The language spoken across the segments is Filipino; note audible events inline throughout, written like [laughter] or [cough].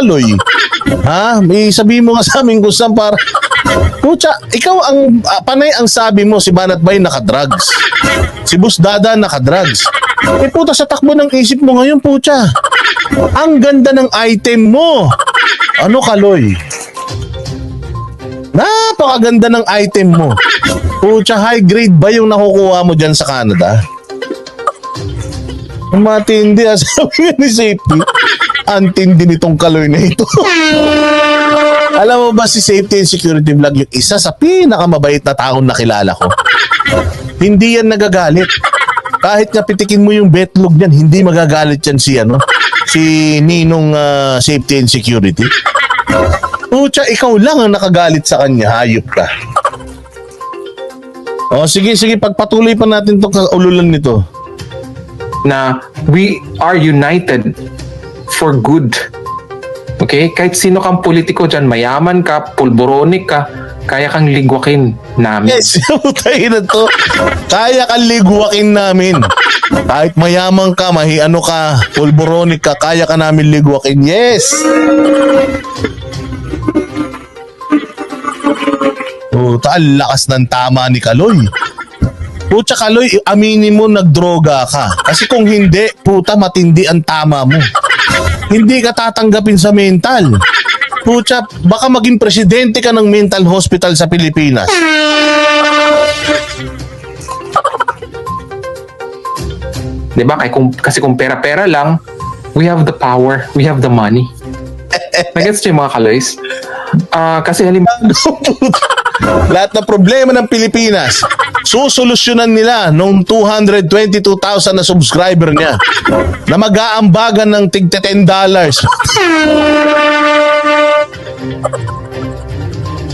Kaloy? Ha? May sabihin mo nga sa amin kung saan para... Pucha, ikaw ang ah, panay ang sabi mo si Banat Bay naka-drugs. Si Bus Dada naka-drugs. Eh puta sa takbo ng isip mo ngayon, pucha. Ang ganda ng item mo. Ano Kaloy? Napakaganda ng item mo. Pucha, high grade ba yung nakukuha mo dyan sa Canada? Matindi, ah, [laughs] sabi ni Safety. Ang tindi nitong kaloy na ito. [laughs] Alam mo ba si Safety and Security Vlog yung isa sa pinakamabait na taong nakilala ko? Hindi yan nagagalit. Kahit nga pitikin mo yung betlog niyan, hindi magagalit yan si ano, si Ninong ah, Safety and Security. Pucha, ikaw lang ang nakagalit sa kanya, hayop ka. O sige, sige, pagpatuloy pa natin itong kaululan nito. na we are united for good. Okay? Kahit sino kang politiko dyan, mayaman ka, pulboronic ka, kaya kang ligwakin namin. Yes, [laughs] tayo na to. Kaya kang ligwakin namin. Kahit mayaman ka, mahi ano ka, pulboronic ka, kaya ka namin ligwakin. Yes! Puta, ang lakas ng tama ni Kaloy. Pucha Kaloy, aminin mo nagdroga ka. Kasi kung hindi, puta matindi ang tama mo. Hindi ka tatanggapin sa mental. Pucha, baka maging presidente ka ng mental hospital sa Pilipinas. Di ba? Kasi kung pera-pera lang, we have the power, we have the money. Nagets niyo mga kaloys? Ah, kasi halimbawa, [laughs] Lahat ng problema ng Pilipinas, susolusyonan nila nung 222,000 na subscriber niya na mag-aambagan ng tig 10 dollars.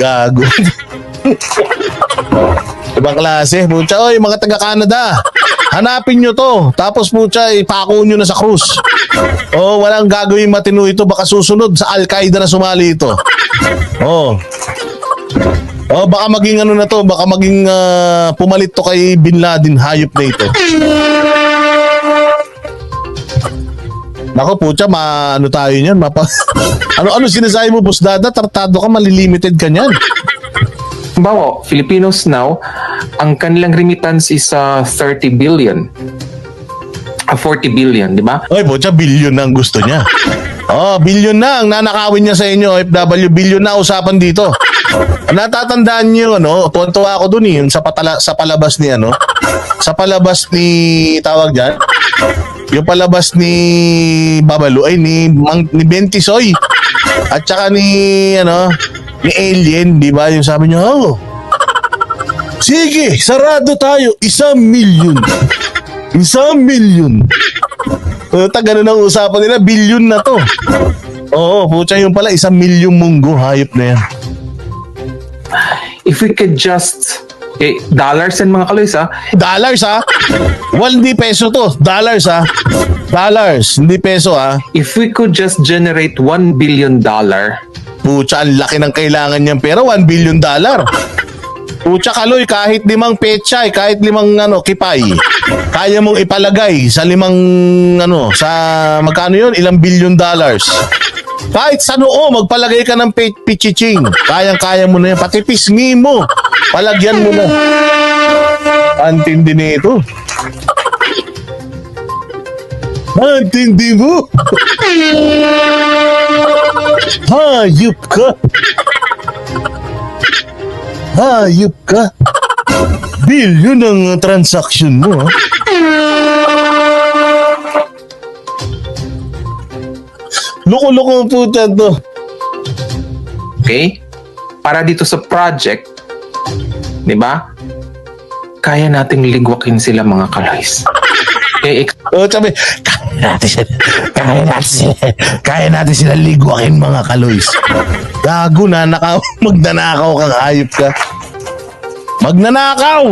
Gago. Ibang klase. Pucha, oy, mga taga-Canada. Hanapin nyo to. Tapos pucha, ipako nyo na sa cruise. Oh, walang gagawin matino ito. Baka susunod sa Al-Qaeda na sumali ito. Oh. Oh, baka maging ano na to, baka maging ah, pumalit to kay Bin Laden, hayop na ito. Nako pucha, ma ano tayo niyan, mapa. [laughs] ano ano sinasabi mo, Boss Dada? Tartado ka, malilimited ka niyan. halimbawa, Filipinos now, ang kanilang remittance is ah, 30 billion. Ah, 40 billion, di ba? Oy, pucha, billion na ang gusto niya. Oh, billion na ang nanakawin niya sa inyo, FW, billion na usapan dito. Natatandaan niyo ano, tuwan-tuwa ako dun eh, yung sa patala, sa palabas ni ano, sa palabas ni tawag diyan. Yung palabas ni Babalu ay ni Mang, ni Bentisoy. At saka ni ano, ni Alien, di ba? Yung sabi niya, "Oh. Sige, sarado tayo, isang milyon." Isang milyon. Puta, ganun ang usapan nila. Bilyon na to. Oo, putya yun pala. Isang milyong munggo. Hayop na yan. If we could just, eh, dollars and mga kaloys ah, Dollars ha? Well, hindi peso to. Dollars ha? Dollars. Hindi peso ha? if we could just generate 1 billion dollar, Putya, ang laki ng kailangan niyang pera. 1 billion dollar. Putya kaloy, kahit limang pechay, kahit limang ano, kipay, kaya mong ipalagay sa limang ano, sa magkano yun? Ilang billion dollars. Kahit sa noo, magpalagay ka ng pichiching. Kayang-kaya mo na yan. Pati pisngi mo. Palagyan mo na. Antindi nito. Antindi mo. Hayop ka. Hayop ka. Bilyon ang transaction mo. ha? Loko-loko puta to. okay? Para dito sa project, di ba? Kaya nating ligwakin sila mga kaloys. Eh, ex- O sabi, kaya natin sila, kaya natin sila, kaya natin sila ligwakin mga kaloys. Gago na, nakaw, [laughs] magnanakaw kang hayop ka. Magnanakaw!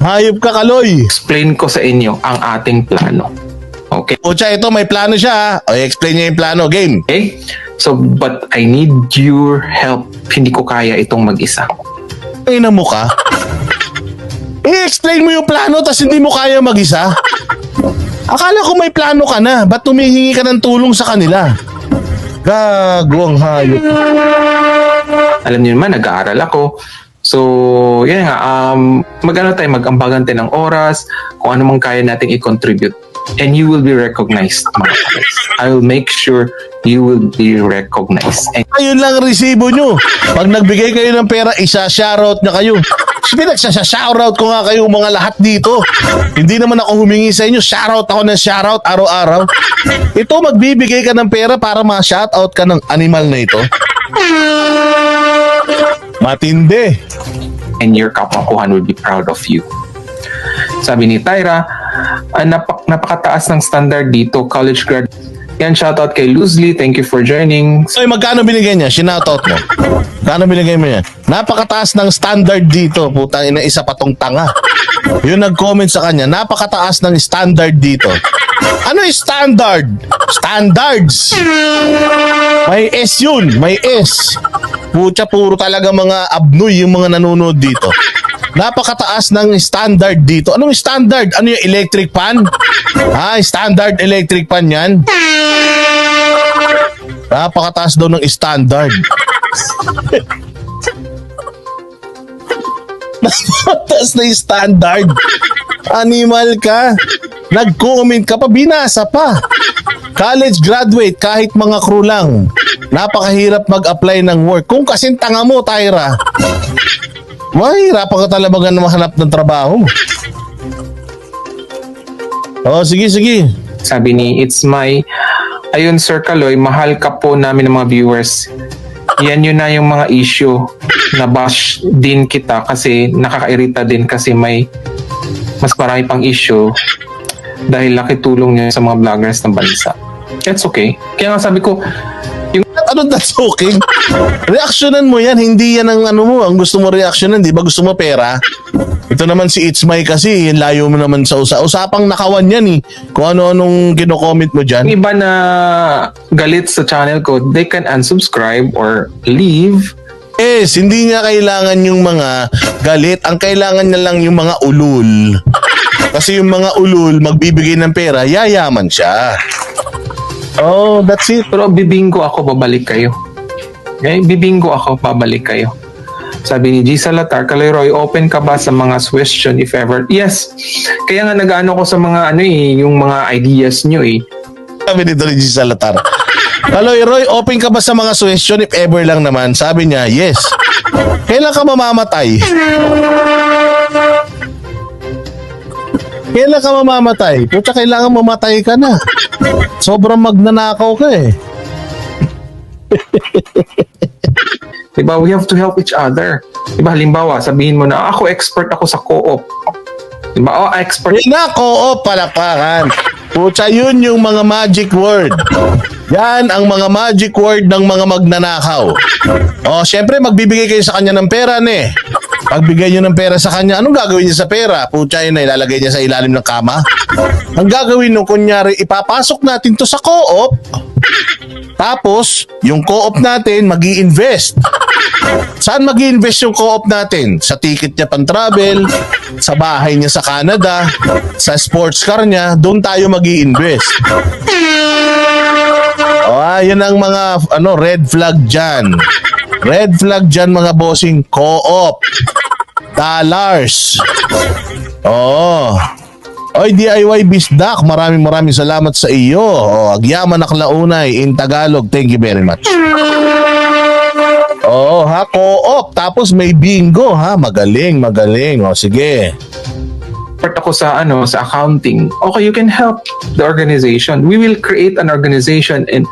Hayop ka kaloy. explain ko sa inyo ang ating plano. Okay? O ito may plano siya ha. O explain niya yung plano, game. Okay? So, but I need your help. Hindi ko kaya itong mag-isa. Ina mo ka? I-explain mo yung plano tas hindi mo kaya mag-isa? Akala ko may plano ka na. Ba't tumihingi ka ng tulong sa kanila? Gago ang hayop. Alam niyo naman, nag-aaral ako. So, yan nga, um, mag-ano tayo, mag-ambagan tayo ng oras, kung ano mang kaya nating i-contribute. And you will be recognized, mga. I will make sure you will be recognized. And Ayun lang ang resibo nyo. Pag nagbigay kayo ng pera, isa-shoutout na kayo. Sige, nagsasa-shoutout ko nga kayo mga lahat dito. Hindi naman ako humingi sa inyo. Shoutout ako ng shoutout araw-araw. Ito, magbibigay ka ng pera para ma-shoutout ka ng animal na ito. Matindi. and your kapakuhan will be proud of you. Sabi ni Tyra, ah, napak napakataas ng standard dito, college grad. Yan, shoutout kay Luzli. Thank you for joining. So, magkano binigay niya? Sinoutout mo. Kano binigay mo niya? Napakataas ng standard dito. Puta, ina isa pa tong tanga. Yung nag-comment sa kanya, napakataas ng standard dito. Ano yung standard? Standards. May S yun. May S. Pucha, puro talaga mga abnoy yung mga nanonood dito. Napakataas ng standard dito. Anong standard? Ano yung electric pan? Ha? Standard electric pan yan? Napakataas daw ng standard. [laughs] Napakataas na yung standard. Animal ka. Nag-comment ka pa, binasa pa. College graduate, kahit mga crew lang. Napakahirap mag-apply ng work. Kung kasing mo, Tyra, mahirapan ka talaga na mahanap ng trabaho. Oh, sige, sige. Sabi ni It's My, ayun Sir Kaloy, mahal ka po namin ng mga viewers. Yan yun na yung mga issue na bash din kita kasi nakakairita din kasi may mas marami pang issue dahil laki tulong niya sa mga vloggers ng bansa. That's okay. Kaya nga sabi ko, Ano that's okay? Reaksyonan mo yan, hindi yan ang ano mo. Ang gusto mo reaksyonan, di ba? Gusto mo pera? Ito naman si It's My kasi, layo mo naman sa usa. Usapang nakawan yan eh. Kung ano-anong kino-comment mo dyan. yung iba na galit sa channel ko, they can unsubscribe or leave Yes, hindi niya kailangan yung mga galit. Ang kailangan niya lang yung mga ulul. Kasi yung mga ulul, magbibigay ng pera, yayaman siya. Oh, that's it. Pero bibinggo ako, babalik kayo. Okay? Bibinggo ako, babalik kayo. Sabi ni G. Salatar, Kaloy open ka ba sa mga question if ever? Yes. Kaya nga nag-ano ko sa mga ano eh, yung mga ideas nyo eh. Sabi ni Dolly G. Salatar. [laughs] Kaloy Roy, open ka ba sa mga suggestion if ever lang naman? Sabi niya, yes. Kailan ka mamamatay? Kailan ka mamamatay? Puta, kailangan mamatay ka na. Sobrang magnanakaw ka eh. [laughs] Diba? We have to help each other. Diba? Halimbawa, sabihin mo na, ako expert ako sa co-op. Diba? Oh, expert. Yun na, co-op palapakan. Pucha, yun yung mga magic word. Yan ang mga magic word ng mga magnanakaw. O, syempre, magbibigay kayo sa kanya ng pera, ne. Pagbigay nyo ng pera sa kanya, anong gagawin niya sa pera? Pucha, yun na, ilalagay niya sa ilalim ng kama. Ang gagawin nung kunyari, ipapasok natin to sa co-op. Tapos, yung co-op natin, mag invest Saan mag invest yung co-op natin? Sa ticket niya pang travel, sa bahay niya sa Canada, sa sports car niya, doon tayo mag invest Oh, yun ang mga ano red flag dyan. Red flag dyan mga bossing co-op. Dollars. Oo. Oy, DIY Bisdak, maraming maraming salamat sa iyo. Oh, Agyaman Aklaunay in Tagalog. Thank you very much. Oo, ha, co-op. Tapos may bingo, ha. Magaling, magaling. O, sige. Expert ako sa ano sa accounting. Okay, you can help the organization. We will create an organization and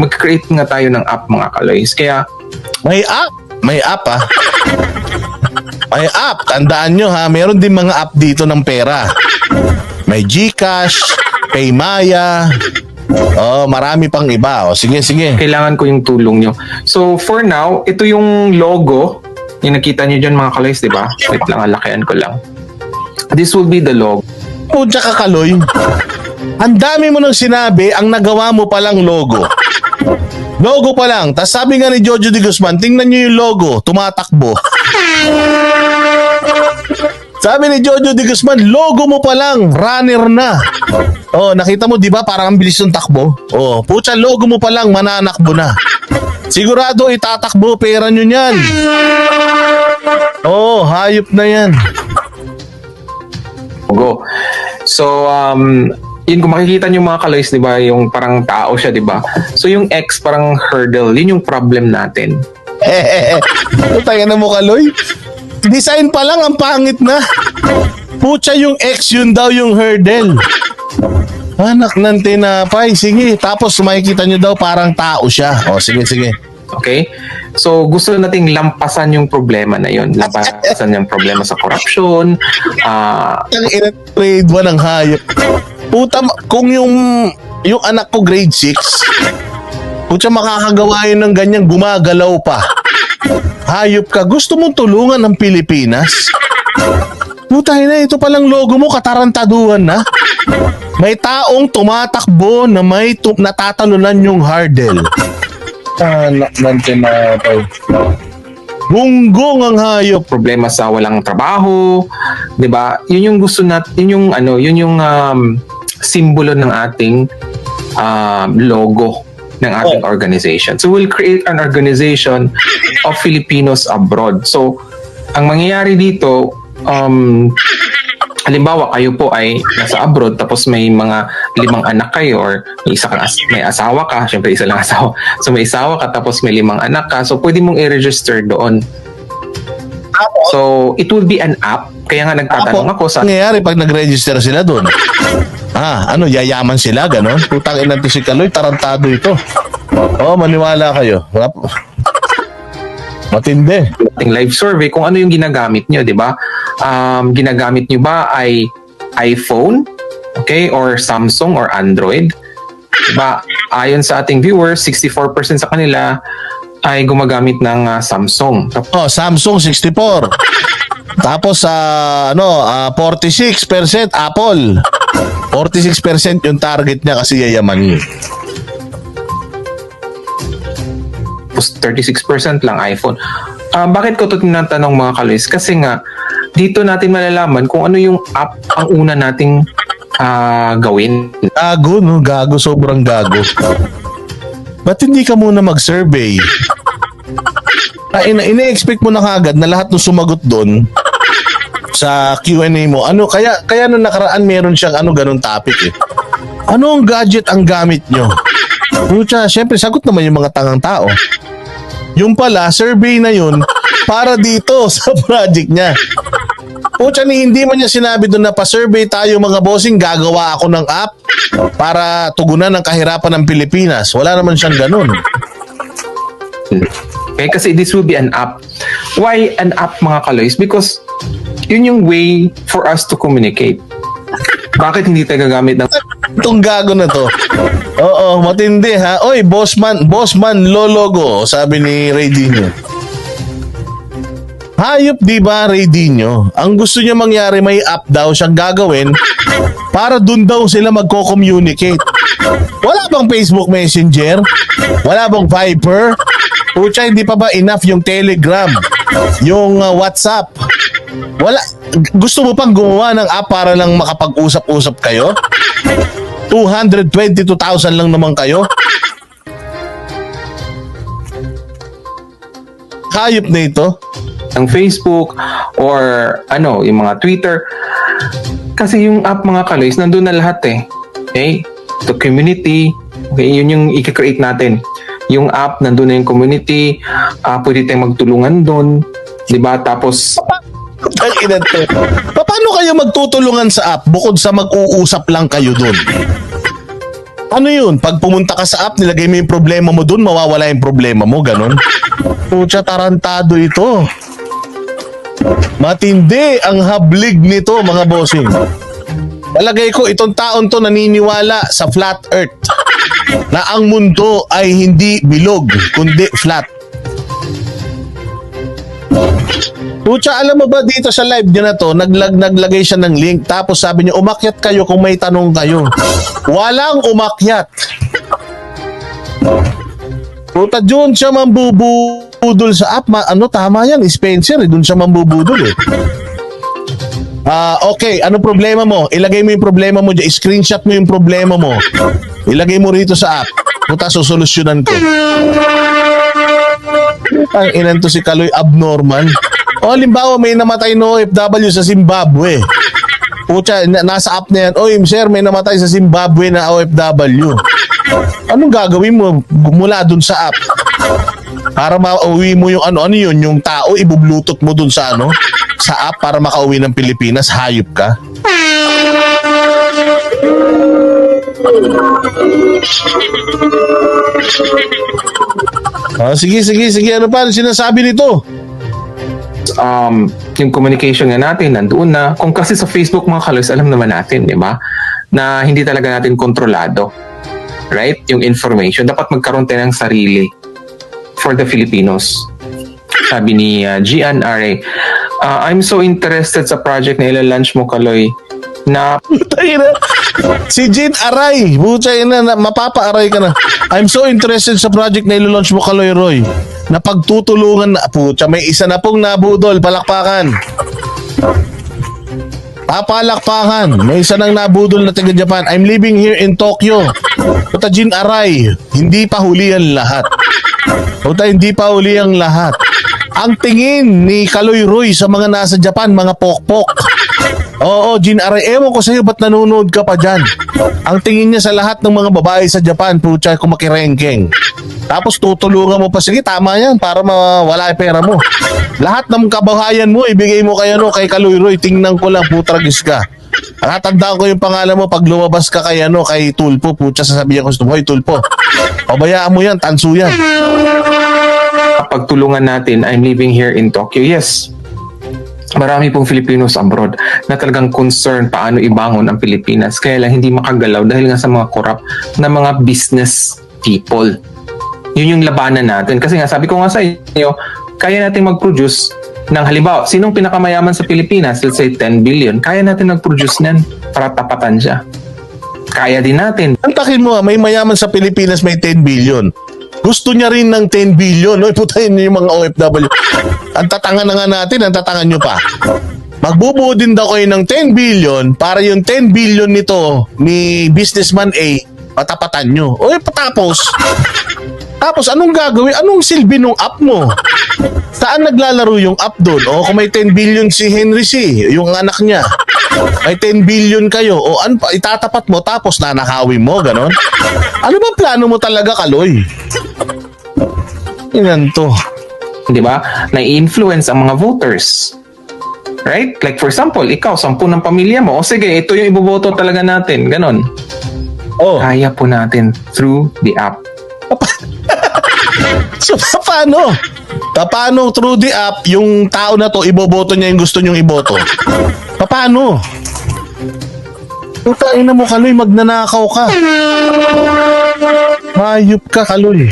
mag-create nga tayo ng app mga kaloys. Kaya May app. May app, ha. [laughs] May app. Tandaan nyo, ha. Meron din mga app dito ng pera. May Gcash, Paymaya. Oh, marami pang iba. O, sige, sige. kailangan ko yung tulong nyo. So for now, ito yung logo. Yung nakita nyo dyan mga kaloys, di ba? Wait lang, alakihan ko lang. This will be the logo. Pucha ka, Kaloy. Ang dami mo nang sinabi, ang nagawa mo palang logo. Logo pa lang. Tapos sabi nga ni Jojo de Guzman, tingnan nyo yung logo, tumatakbo. Sabi ni Jojo de Guzman, logo mo pa lang, runner na. Oh, nakita mo 'di ba parang ang bilis ng takbo? Oh, pucha logo mo pa lang mananakbo na. Sigurado itatakbo pera nyo niyan. Oh, hayop na 'yan. Go. So, um, yun kung makikita niyo mga kaloys, di ba, yung parang tao siya, di ba? So, yung X parang hurdle, yun yung problem natin. [laughs] Tayo na mo kaloy. Design pa lang ang pangit na. Pucha yung X yun daw yung hurdle. Anak ng tinapay. Sige, tapos makikita nyo daw parang tao siya. O, sige, sige. Okay? So, gusto nating lampasan yung problema na yun. Lampasan yung problema sa corruption. ah Ang ina grade 1 ang hayop. Puta, kung yung yung anak ko grade 6, puta makakagawa yun ng ganyan, gumagalaw pa. Hayop ka, gusto mong tulungan ng Pilipinas? Puta na, ito palang logo mo, katarantaduhan na. May taong tumatakbo na may tu- natatalunan yung hurdle. Anak ng tinapay. Gunggong ang hayop. problema sa walang trabaho, 'di ba? Yun yung gusto nat, yun yung ano, yun yung um, simbolo ng ating um, logo ng ating organization. So we'll create an organization of Filipinos abroad. So ang mangyayari dito um halimbawa kayo po ay nasa abroad tapos may mga limang anak kayo or may isa kang as- may asawa ka, syempre isa lang [laughs] asawa. So may asawa ka tapos may limang anak ka. So pwede mong i-register doon. So, it will be an app. Kaya nga nagtatanong ako sa nangyayari pag nag-register sila doon? Ah, ano, yayaman sila, ganon? Putang ina to si Kaloy, tarantado ito. Oh, maniwala kayo. Matindi. ating live survey kung ano yung ginagamit nyo, di ba? Um, ginagamit nyo ba ay iPhone, okay, or Samsung or Android? Diba? Ayon sa ating viewers, 64% sa kanila ay gumagamit ng ah, Samsung. Tapos Oh, Samsung 64. Tapos sa ano, ah, 46% Apple. 46% yung target niya kasi yayaman niya. tapos 36% lang iPhone. Ah, bakit ko ito tinatanong mga kalis? Kasi nga, dito natin malalaman kung ano yung app ang una nating ah, gawin. Gago, no? Gago, sobrang gago. Ba't hindi ka muna mag-survey? Ah, ina ina-expect mo na kagad na lahat ng sumagot doon sa Q&A mo. Ano kaya kaya nung nakaraan meron siyang ano ganung topic eh. Anong gadget ang gamit nyo? Pucha, syempre sagot naman yung mga tangang tao. Yung pala, survey na yun para dito [laughs] sa project niya. Pucha ni hindi man niya sinabi doon na pa-survey tayo mga bossing, gagawa ako ng app para tugunan ang kahirapan ng Pilipinas. Wala naman siyang ganun. Okay, kasi this will be an app. Why an app mga kaloys? Because yun yung way for us to communicate. Bakit hindi tayo gagamit ng Itong gago na to. Oo, matindi ha. Oy, bossman, bossman lologo, sabi ni Ray Dino. Hayop di ba Ray Dino? Ang gusto niya mangyari may app daw siyang gagawin para dun daw sila magko-communicate. Wala bang Facebook Messenger? Wala bang Viper? Pucha, hindi pa ba enough yung Telegram? Yung uh, WhatsApp? Wala. Gusto mo pang gumawa ng app para lang makapag-usap-usap kayo? 222,000 lang naman kayo? Hayop na ito. ng Facebook or ano, yung mga Twitter. Kasi yung app mga kaloys, nandun na lahat eh. Okay? The community, okay, yun yung i-create natin. Yung app, nandun na yung community, ah pwede tayong magtulungan doon. 'di ba Tapos, Ang ina to. Pa- Paano kayo magtutulungan sa app bukod sa mag-uusap lang kayo dun? Ano yun? Pag pumunta ka sa app, nilagay mo yung problema mo dun, mawawala yung problema mo, ganun? Pucha, tarantado ito. Matindi ang hablig nito, mga bossing. Palagay ko, itong taon to naniniwala sa flat earth. Na ang mundo ay hindi bilog, kundi flat. Pucha, alam mo ba dito sa live niya na to, naglag, naglagay siya ng link tapos sabi niya, umakyat kayo kung may tanong kayo. Walang umakyat. Puta, doon siya mambubudol sa app. Ma- ano, tama yan, Spencer, eh, doon siya mambubudol eh. Ah, okay, ano problema mo? Ilagay mo yung problema mo dyan. Screenshot mo yung problema mo. Ilagay mo rito sa app. Puta, susolusyonan ko. Ang inan to si Kaloy abnormal. O, halimbawa may namatay no OFW sa Zimbabwe. Pucha, na- nasa app na yan. Oy, sir, may namatay sa Zimbabwe na OFW. Anong gagawin mo mula dun sa app? Para mauwi mo yung ano, ano yun, yung tao, ibublutot mo dun sa ano, sa app para makauwi ng Pilipinas, hayop ka. [laughs] Ah, sige, sige, sige. Ano pa? Ano sinasabi nito? um, yung communication nga natin nandoon na. Kung kasi sa Facebook mga kalos, alam naman natin, di ba? Na hindi talaga natin kontrolado. Right? Yung information. Dapat magkaroon tayo ng sarili for the Filipinos. Sabi ni uh, Gian Are, "Uh, I'm so interested sa project na ilalunch mo, Kaloy, na Tayo na. Si Jin Aray. Butay na, na, mapapa-aray ka na. I'm so interested sa project na ilo-launch mo, Kaloy Roy. Na pagtutulungan na. Pucha, may isa na pong nabudol. Palakpakan. Papalakpakan. May isa nang nabudol na taga Japan. I'm living here in Tokyo. Puta, Jin Aray. Hindi pa huli ang lahat. Puta, hindi pa huli ang lahat. Ang tingin ni Kaloy Roy sa mga nasa Japan, mga pokpok. Oo, Jin Aray, ewan ko sa'yo, ba't nanonood ka pa dyan? Ang tingin niya sa lahat ng mga babae sa Japan, pucha, kumakirengkeng. Tapos tutulungan mo pa, sige, tama yan, para mawala yung pera mo. Lahat ng kabahayan mo, ibigay mo kay, ano, kay Kaluyroy, tingnan ko lang, putragis ka. Nakatandaan ko yung pangalan mo, pag lumabas ka kay, ano, kay Tulpo, pucha, sasabihin ko, hoy, Tulpo, pabayaan mo yan, tanso yan. pagtulungan natin, I'm living here in Tokyo. Yes, marami pong Filipinos abroad na talagang concern paano ibangon ang Pilipinas. Kaya lang hindi makagalaw dahil nga sa mga corrupt na mga business people. Yun yung labanan natin. Kasi nga sabi ko nga sa inyo, kaya natin mag-produce ng halimbawa, sinong pinakamayaman sa Pilipinas? Let's say 10 billion. Kaya natin mag-produce niyan para tapatan siya. Kaya din natin. Antakin mo, ah, may mayaman sa Pilipinas may 10 billion. Gusto niya rin ng 10 billion. Oy, putayin niyo yung mga OFW. Ang tatangan na nga natin, ang tatangan niyo pa. Magbubuo din daw kayo ng 10 billion para yung 10 billion nito ni businessman A patapatan nyo. Oy, patapos. Tapos anong gagawin? Anong silbi nung app mo? Saan naglalaro yung app doon? O kung may 10 billion si Henry C, yung anak niya. May 10 billion kayo. O pa, itatapat mo tapos nanakawin mo, ganon? Ano ba plano mo talaga, Kaloy? Inan to. di ba, na influence ang mga voters. Right? Like for example, ikaw, sampu ng pamilya mo, o sige, ito yung iboboto talaga natin, ganon. Oh, Kaya po natin through the app. [laughs] so paano? Paano through the app, yung tao na to, iboboto niya yung gusto niyong iboto? Paano? Putain na mo, Kaloy, magnanakaw ka. Hayop ka, Kaloy.